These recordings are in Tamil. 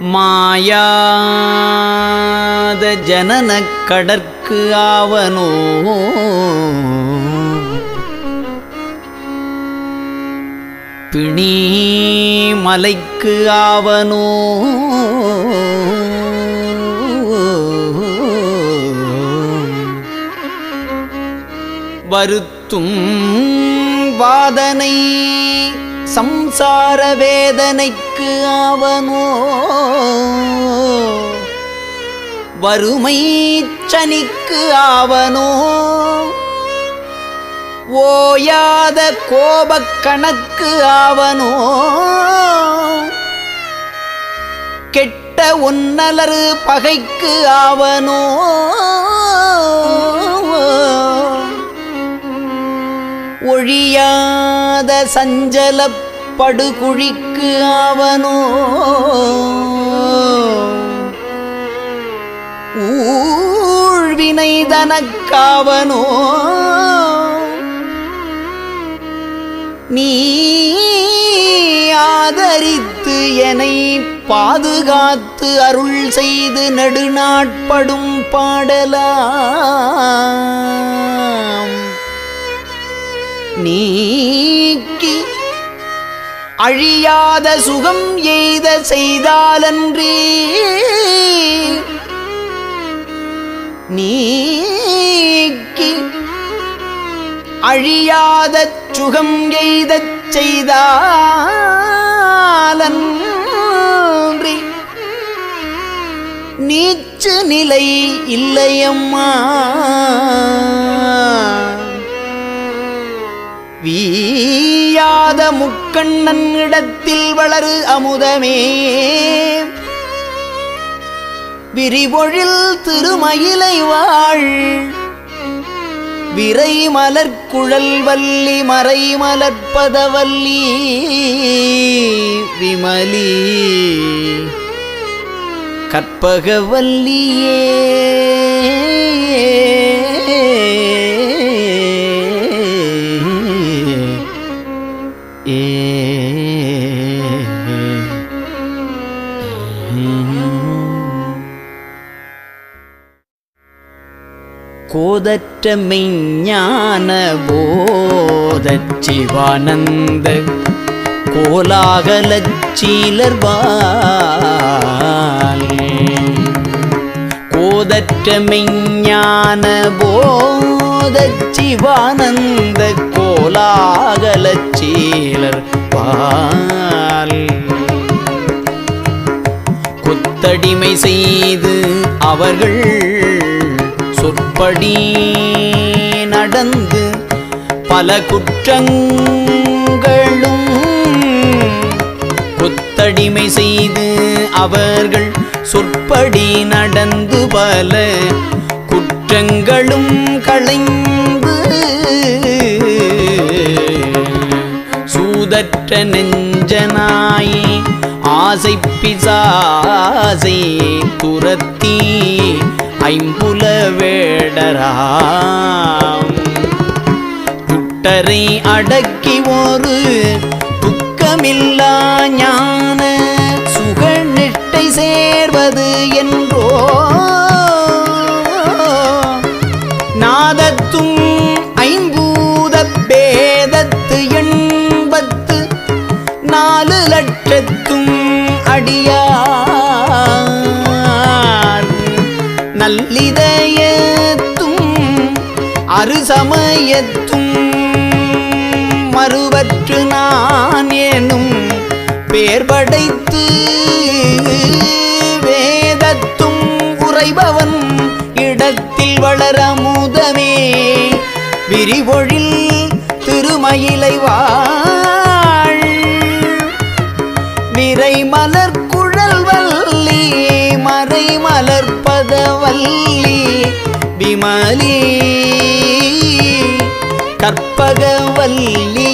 மாயாத ஜனன கடற்கு ஆவனோ? பிணி மலைக்கு ஆவனோ? வருத்தும் வாதனை சம்சார வேதனைக்கு ஆவனோ? வறுமை சனிக்கு ஆவனோ? ஓயாத கோபக்கணக்கு ஆவனோ? கெட்ட ஒன்னலரு பகைக்கு ஆவனோ? ஒழியாத சஞ்சலப் படுகுழிக்கு அவனோ ஊழ்வினை தனக்காவனோ? நீ ஆதரித்து என்னை பாதுகாத்து அருள் செய்து நெடுநாட்படும் பாடலாம். நீக்கி அழியாத சுகம் எய்த செய்தாலன்றி நீக்கி அழியாத சுகம் எய்தச் செய்தாலன்றி நீச்சு நிலை இல்லையம்மா. வீயாத முக்கண்ணன் இடத்தில் வளரு அமுதமே. விரிபொழில் திருமயிலை வாழ். விரை மலர்குழல் வல்லி மறை மலர்பதவல்லி விமலி. கற்பகவல்லியே கோதற்ற மெய்ஞான போதச்சிவானந்த சிவானந்த கோதற்ற மெய்ஞான போதச்சிவானந்த கோலாகலச்சீலர் பால் கொத்தடிமை செய்து அவர்கள் சொற்படி நடந்து பல குற்றங்களும் கொத்தடிமை செய்து அவர்கள் சொற்படி நடந்து பல குற்றங்களும் களைந்து சூதற்ற நெஞ்சனாய் ஆசை பிசாசை துரத்தி ஐம்புல வேடராம். குட்டரை அடக்கி ஒரு துக்கமில்லா ஞான சுகநிஷ்டை சேர்வது என் நல்லிதயத்தும் அருசமயத்தும் மறுவற்று நான் எனும் பேர் படைத்து வேதத்தும் உறைபவன் இடத்தில் வளரமுதமே விரிபொழில் திருமயிலை வாழ் விரை மலர் வல்லி விமலி. கற்பகவல்லியே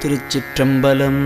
திருச்சிற்றம்பலம்